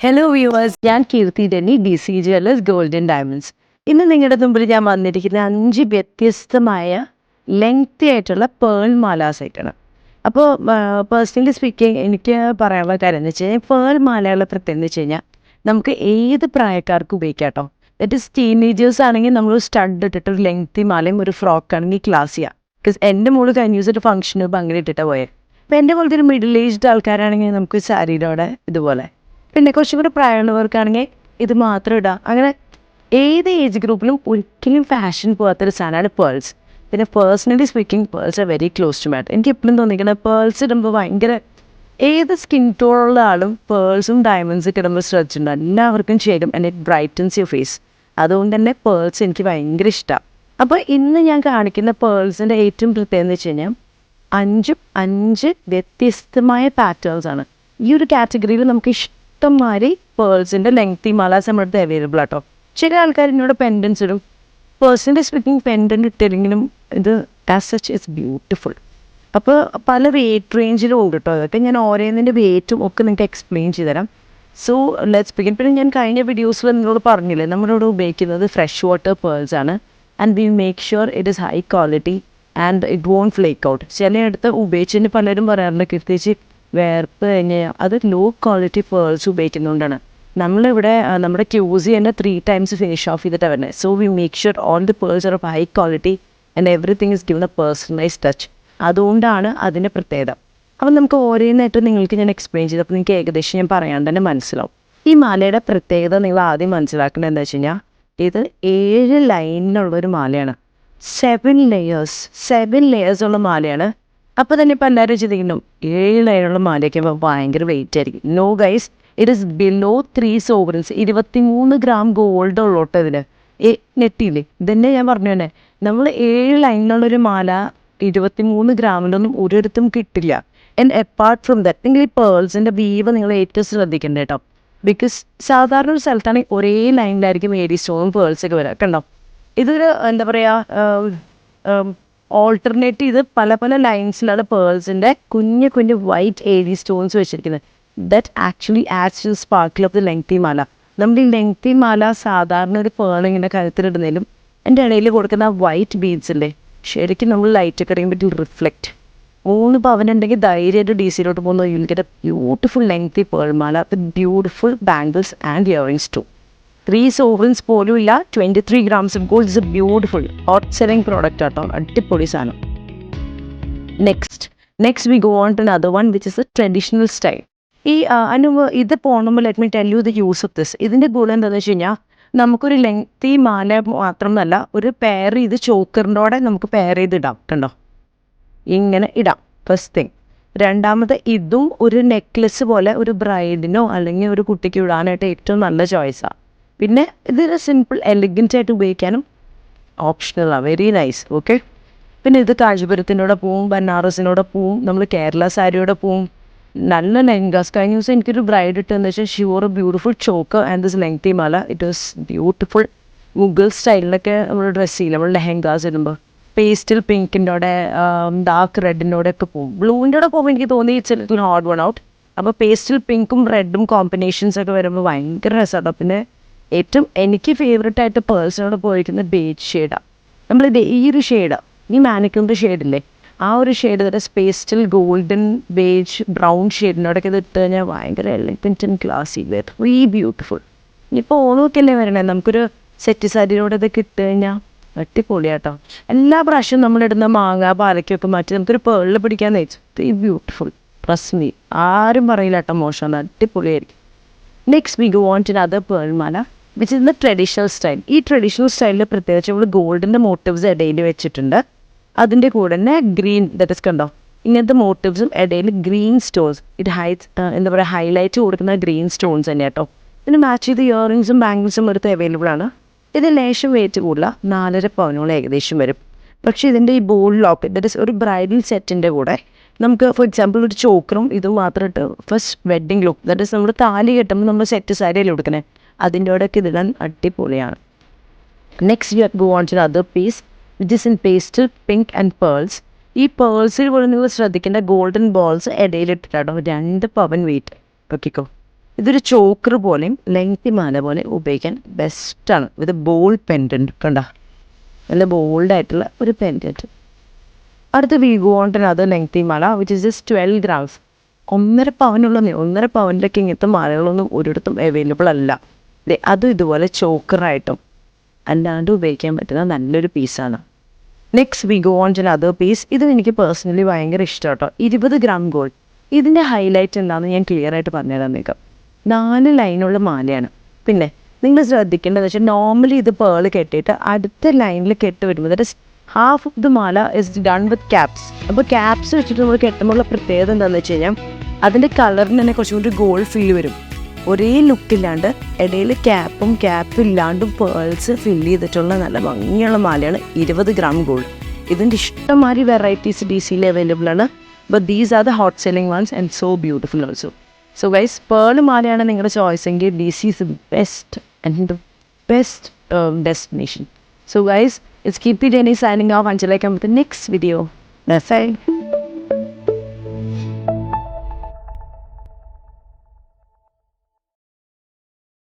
Hello viewers ഞാൻ Keerthi Denny D C jewellers golden diamonds ഇന്ന് നിങ്ങളുടെ മുമ്പിൽ ഞാൻ വന്നിരിക്കുന്ന അഞ്ച് വ്യത്യസ്തമായ ലെങ്തി ആയിട്ടുള്ള പേൾ മാലാസ് ആയിട്ടാണ്. അപ്പോൾ പേഴ്സണലി സ്പീക്കിംഗ് എനിക്ക് പറയാനുള്ള കാര്യം എന്ന് വെച്ച് കഴിഞ്ഞാൽ പേൾ മാലയുള്ള പ്രത്യേകം എന്ന് വെച്ച് കഴിഞ്ഞാൽ നമുക്ക് ഏത് പ്രായക്കാർക്ക് ഉപയോഗിക്കാം കേട്ടോ ദറ്റ് ഇസ് ടീനേജേഴ്സ് ആണെങ്കിൽ നമ്മൾ സ്റ്റഡ് ഇട്ടിട്ട് ഒരു ലെങ്തി മാലയും ഒരു ഫ്രോക്ക് ആണെങ്കിൽ ക്ലാസ് ചെയ്യാം. ബിക്കോസ് എന്റെ മോൾ കഴിഞ്ഞ ദിവസം ഒരു ഫംഗ്ഷന് അങ്ങനെ ഇട്ടിട്ടാണ് പോയത് അപ്പോൾ എന്റെ പോലത്തെ ഒരു മിഡിൽ ഏജ്ഡ് ആൾക്കാരാണെങ്കിൽ നമുക്ക് സാരിയുടെ ഇതുപോലെ പിന്നെ കുറച്ചും കൂടി പ്രായമുള്ളവർക്കാണെങ്കിൽ ഇത് മാത്രം ഇടാം. അങ്ങനെ ഏത് ഏജ് ഗ്രൂപ്പിലും ഒരിക്കലും ഫാഷൻ പോകാത്തൊരു സാധനമാണ് പേൾസ് പിന്നെ personally speaking pearls are very close to mat എനിക്ക് എപ്പോഴും തോന്നിക്കുന്നത് പേൾസ് ഇടുമ്പോൾ ഭയങ്കര ഏത് സ്കിൻ ടോണുള്ള ആളും പേൾസും ഡയമണ്ട്സ് ഒക്കെ ഇടുമ്പോൾ ശ്രദ്ധിച്ചിട്ടുണ്ട്. എല്ലാവർക്കും ചേരും and it brightens your face അതുകൊണ്ട് തന്നെ പേൾസ് എനിക്ക് ഭയങ്കര ഇഷ്ടമാണ് അപ്പോൾ ഇന്ന് ഞാൻ കാണിക്കുന്ന പേൾസിന്റെ ഏറ്റവും പ്രത്യേകത എന്ന് വെച്ച് കഴിഞ്ഞാൽ അഞ്ചും അഞ്ച് വ്യത്യസ്തമായ പാറ്റേൺസ് ആണ്. ഈ ഒരു കാറ്റഗറിയിൽ നമുക്ക് ഇഷ്ടംമാതിരി പേഴ്സിന്റെ ലെങ്തി മാലാസ് നമ്മുടെ അടുത്ത് അവൈലബിൾ ആട്ടോ. ചില ആൾക്കാർ എന്നോട് പെൻഡൻസ് ഇടും. പേഴ്സണലി സ്പീക്കിംഗ് പെൻഡന്റ് ഇട്ടില്ലെങ്കിലും ഇത് ആസ് സച്ച് ഇറ്റ്സ് ബ്യൂട്ടിഫുൾ അപ്പോൾ പല റേറ്റ് റേഞ്ചിലും ഉണ്ട് കേട്ടോ അതൊക്കെ ഞാൻ ഓരോന്നിന്റെ വെയിറ്റും ഒക്കെ നിങ്ങൾക്ക് എക്സ്പ്ലെയിൻ ചെയ്തു തരാം. സോ ലെറ്റ്സ് ബിഗിൻ പിന്നെ ഞാൻ കഴിഞ്ഞ വീഡിയോസിൽ നിങ്ങളോട് പറഞ്ഞില്ലേ നമ്മളിവിടെ ഉപയോഗിക്കുന്നത് ഫ്രഷ് വാട്ടർ പേഴ്സ് ആണ്. And we make sure it is high quality and it won't flake out ചിലയിടത്ത് ഉപയോഗിച്ചതിന് പലരും പറയാറുണ്ട് പ്രത്യേകിച്ച് വേർപ്പ് തന്നെ അത് ലോ ക്വാളിറ്റി പേൾസ് ഉപയോഗിക്കുന്നതുകൊണ്ടാണ് നമ്മളിവിടെ നമ്മുടെ ക്യൂസി തന്നെ ത്രീ ടൈംസ് ഫിനിഷ് ഓഫ് ചെയ്തിട്ടാണ് വരുന്നത് so we make sure all the pearls are of high quality and everything is given a personalise touch അതുകൊണ്ടാണ് അതിന്റെ പ്രത്യേകത. അപ്പം നമുക്ക് ഓരോന്നായിട്ട് നിങ്ങൾക്ക് ഞാൻ എക്സ്പ്ലെയിൻ ചെയ്തപ്പോൾ നിങ്ങൾക്ക് ഏകദേശം ഞാൻ പറയാൻ തന്നെ മനസ്സിലാവും. ഈ മാലയുടെ പ്രത്യേകത നിങ്ങൾ ആദ്യം മനസ്സിലാക്കേണ്ടത് എന്താ വെച്ച് കഴിഞ്ഞാൽ ഇത് ഏഴ് ലൈനിലുള്ളൊരു മാലയാണ്. സെവൻ ലെയേഴ്സ് സെവൻ ലെയേഴ്സ് ഉള്ള മാലയാണ് അപ്പോൾ തന്നെ ഇപ്പോൾ എല്ലാവരും ചിന്തിക്കുന്നു ഏഴ് ലൈനുള്ള മാലയൊക്കെ ഭയങ്കര വെയിറ്റ് ആയിരിക്കും. No guys it is below three sovereigns ഇരുപത്തിമൂന്ന് ഗ്രാം ഗോൾഡ് ഉള്ളോട്ട് ഇതിന് ഏ നെറ്റിയില്ലേ ഇതന്നെ ഞാൻ പറഞ്ഞു തന്നെ. നമ്മൾ ഏഴ് ലൈനിലുള്ളൊരു മാല ഇരുപത്തി മൂന്ന് ഗ്രാമിലൊന്നും ഒരിടത്തും കിട്ടില്ല. ആൻഡ് അപ്പാർട്ട് ഫ്രം ദാറ്റ് നിങ്ങൾ ഈ പേൾസിന്റെ വീവ് നിങ്ങൾ ഏറ്റവും ശ്രദ്ധിക്കേണ്ട കേട്ടോ ബിക്കോസ് സാധാരണ ഒരു സ്ഥലത്താണെങ്കിൽ ഒരേ ലൈനിലായിരിക്കും ഏരി സ്റ്റോണും പേൾസൊക്കെ വരാം. കണ്ടോ? ഇതൊരു എന്താ പറയുക ഓൾട്ടർനേറ്റ് ചെയ്ത് പല പല ലൈൻസിലാണ് പേൾസിന്റെ കുഞ്ഞു കുഞ്ഞു വൈറ്റ് ഏരി സ്റ്റോൺസ് വെച്ചിരിക്കുന്നത്. That actually adds to sparkle of the lengthy മാല നമ്മൾ ഈ ലെങ്തി മാല സാധാരണ ഒരു പേൾ ഇങ്ങനെ കഴുത്തിലിടുന്നതിലും എന്റെ ഇടയിൽ കൊടുക്കുന്ന വൈറ്റ് ബീഡ്സ് ഇല്ലേ ശരിക്കും നമ്മൾ ലൈറ്റ് ഒക്കെ അറിയുമ്പോൾ ഇറ്റ് റിഫ്ലക്റ്റ് മൂന്ന് പവനുണ്ടെങ്കിൽ ധൈര്യമായിട്ട് ഡി സിയിലോട്ട് പോകുന്ന. You get a beautiful lengthy pearl Mala with beautiful bangles and earrings two three sovereigns പോലും ഇല്ല. Twenty three grams gold is a beautiful hot selling product ആട്ടോ. അടിപൊളി സാധനം. Next next we go on to other one which is a traditional style ഈ ആ, അനു ഇത് പോകുമ്പോൾ let me tell you the use of this ഇതിന്റെ ഗുണം എന്താണെന്ന് വെച്ച് കഴിഞ്ഞാൽ നമുക്കൊരു ലെങ്തി മാല മാത്രമല്ല ഒരു പെയർ ചെയ്ത് ചോക്കറിന്റെ നമുക്ക് പെയർ ചെയ്ത് ഇടാം കണ്ടോ? ഇങ്ങനെ ഇടാം. ഫസ്റ്റ് തിങ് രണ്ടാമത് ഇതും ഒരു നെക്ലസ് പോലെ ഒരു ബ്രൈഡിനോ അല്ലെങ്കിൽ ഒരു കുട്ടിക്ക് ഇടാനായിട്ട് ഏറ്റവും നല്ല ചോയ്സാണ് പിന്നെ ഇതൊരു സിമ്പിൾ എലിഗന്റ് ആയിട്ട് ഉപയോഗിക്കാനും ഓപ്ഷണലാണ് വെരി നൈസ് ഓക്കെ പിന്നെ ഇത് കാഞ്ചീപുരത്തിനോടെ പോവും ബനാറസിനോടെ പോവും നമ്മൾ കേരള സാരിയോടെ പോവും. നല്ല ലെങ്കാസ് കഴിഞ്ഞ ദിവസം എനിക്കൊരു ബ്രൈഡ് ഇട്ടെന്ന് വെച്ചാൽ sure beautiful choker and this lengthy Mala it was beautiful Mughal സ്റ്റൈലിലൊക്കെ നമ്മൾ ഡ്രസ്സ് ചെയ്യില്ല? നമ്മൾ ലെഹങ്കാസ് ഇടുമ്പോൾ പേസ്റ്റൽ പിങ്കിന്റെ കൂടെ ഡാർക്ക് റെഡിന്റെ ഒക്കെ പോകും ബ്ലൂവിന്റെ കൂടെ പോകുമ്പോൾ എനിക്ക് തോന്നി it's little hard one out അപ്പോൾ പേസ്റ്റൽ പിങ്കും റെഡും കോമ്പിനേഷൻസ് ഒക്കെ വരുമ്പോൾ ഭയങ്കര രസമാണ് പിന്നെ ഏറ്റവും എനിക്ക് ഫേവററ്റ് ആയിട്ട് പേഴ്സണോട് പോയിരിക്കുന്നത് ബേജ് ഷെയ്ഡാണ് നമ്മളിത് ഈ ഒരു ഷെയ്ഡ് ഈ മാനിക്കിന്റെ ഷെയ്ഡില്ലേ ആ ഒരു ഷെയ്ഡ് തന്നെ സ്പേസ്റ്റിൽ ഗോൾഡൻ ബേജ് ബ്രൗൺ ഷെയ്ഡിനോടൊക്കെ ഇത് ഇട്ട് കഴിഞ്ഞാൽ ഭയങ്കര എലിഗന്റ് വേർ വെരി ബ്യൂട്ടിഫുൾ ഇനിയിപ്പോൾ ഓണമൊക്കെ അല്ലേ വരണേ? നമുക്കൊരു സെറ്റ് സാരിയോടെ ഇതൊക്കെ ഇട്ട് കഴിഞ്ഞാൽ അടിപൊളിയാട്ടോ. എല്ലാ പ്രാവശ്യവും നമ്മളിടുന്ന മാങ്ങ പാലക്കൊക്കെ മാറ്റി നമുക്കൊരു പേളിൽ പിടിക്കാൻ നയിച്ചു ഈ ബ്യൂട്ടിഫുൾ ട്രസ്റ്റ് മീ ആരും പറയില്ല കേട്ടോ മോശമാണ് അടിപൊളിയായിരിക്കും next we go onto other pearl Mala. Which is the traditional style ഈ ട്രഡീഷണൽ സ്റ്റൈലിൽ പ്രത്യേകിച്ച് നമ്മൾ ഗോൾഡിന്റെ മോട്ടീവ്സ് ഇടയിൽ വെച്ചിട്ടുണ്ട്. അതിന്റെ കൂടെ തന്നെ ഗ്രീൻ ദറ്റ് ഇസ് കണ്ടോ? ഇങ്ങനത്തെ മോട്ടീവ്സും ഇടയിൽ ഗ്രീൻ സ്റ്റോൺസ് ഇറ്റ് ഹൈറ്റ് എന്താ പറയുക ഹൈലൈറ്റ് കൊടുക്കുന്ന ഗ്രീൻ സ്റ്റോൺസ് തന്നെ കേട്ടോ. ഇതിന് മാച്ച് ചെയ്ത് ഇയറിങ്സും ബാംഗിൾസും എടുത്ത് അവൈലബിൾ ആണ്. ഇത് ലേശം വെയിറ്റ് കൂടുതല നാലര പവനോളം ഏകദേശം വരും. പക്ഷേ ഇതിന്റെ ഈ ബോൾ ലോക്ക് ദറ്റ് ഇസ് ഒരു ബ്രൈഡൽ സെറ്റിന്റെ കൂടെ നമുക്ക് ഫോർ എക്സാമ്പിൾ ഒരു ചോക്കറും ഇതും മാത്രം ഇട്ട് first wedding look that is നമ്മൾ താലി കെട്ടുമ്പോൾ നമ്മൾ സെറ്റ് സാരിയല്ലേ കൊടുക്കണേ അതിന്റെ കൂടെയൊക്കെ ഇതിടാൻ അടിപൊളിയാണ്. Next you go on to other piece which is in pastel pink and pearls ഈ പേൾസിൽ പോലും നിങ്ങൾ ശ്രദ്ധിക്കേണ്ട ഗോൾഡൻ ബോൾസ് ഇടയിലിട്ടിട്ടാണോ രണ്ട് പവൻ വെയിറ്റ് നോക്കിക്കോ. ഇതൊരു ചോക്കർ പോലെയും ലെങ്തി മാല പോലെ ഉപയോഗിക്കാൻ ബെസ്റ്റാണ് ഇത് ബോൾഡ് പെൻഡന്റ് കണ്ട? നല്ല ബോൾഡായിട്ടുള്ള ഒരു പെൻഡന്റ് അടുത്ത വി ഗോണ്ടൻ അത് lengthy Mala which is just twelve grams ഒന്നര പവനുള്ള ഒന്നര പവനിലൊക്കെ ഇങ്ങനത്തെ മാലകളൊന്നും ഒരിടത്തും അവൈലബിൾ അല്ല. അതും ഇതുപോലെ ചോക്കറായിട്ടും അല്ലാണ്ട് ഉപയോഗിക്കാൻ പറ്റുന്ന നല്ലൊരു പീസാണ്. Next we go on to other piece ഇത് എനിക്ക് പേഴ്സണലി ഭയങ്കര ഇഷ്ടം കേട്ടോ ഇരുപത് ഗ്രാം ഗോൾഡ് ഇതിന്റെ ഹൈലൈറ്റ് എന്താണെന്ന് ഞാൻ ക്ലിയർ ആയിട്ട് പറഞ്ഞുതരാൻ നിൽക്കാം നാല് ലൈനുള്ള മാലയാണ്. പിന്നെ നിങ്ങൾ ശ്രദ്ധിക്കേണ്ടതെന്ന് വെച്ചാൽ നോർമലി ഇത് പേൾ കെട്ടിയിട്ട് അടുത്ത ലൈനിൽ കെട്ട് വരുമ്പോൾ that is half of the Mala is done with caps അപ്പോൾ ക്യാപ്സ് വെച്ചിട്ട് നമ്മൾ കെട്ടുമ്പോൾ പ്രത്യേകത എന്താണെന്ന് വെച്ച് കഴിഞ്ഞാൽ അതിന്റെ കളറിന് തന്നെ കുറച്ചും കൂടി ഗോൾഡ് ഫീൽ വരും. ഒരേ ലുക്കില്ലാണ്ട് ഇടയിൽ ക്യാപ്പും ക്യാപ്പും ഇല്ലാണ്ടും പേൾസ് ഫില്ല് ചെയ്തിട്ടുള്ള നല്ല ഭംഗിയുള്ള മാലയാണ് ഇരുപത് ഗ്രാം ഗോൾഡ് ഇതിന്റെ ഇഷ്ടംമാതിരി വെറൈറ്റീസ് ഡി സിയിൽ അവൈലബിൾ ആണ്. But these are the hot selling ones and so beautiful also so guys pearl മാലയാണ് നിങ്ങളുടെ ചോയ്സ് എങ്കിൽ D C is best and best destination so guys it's keep it any signing off അഞ്ചലേക്ക് next video by.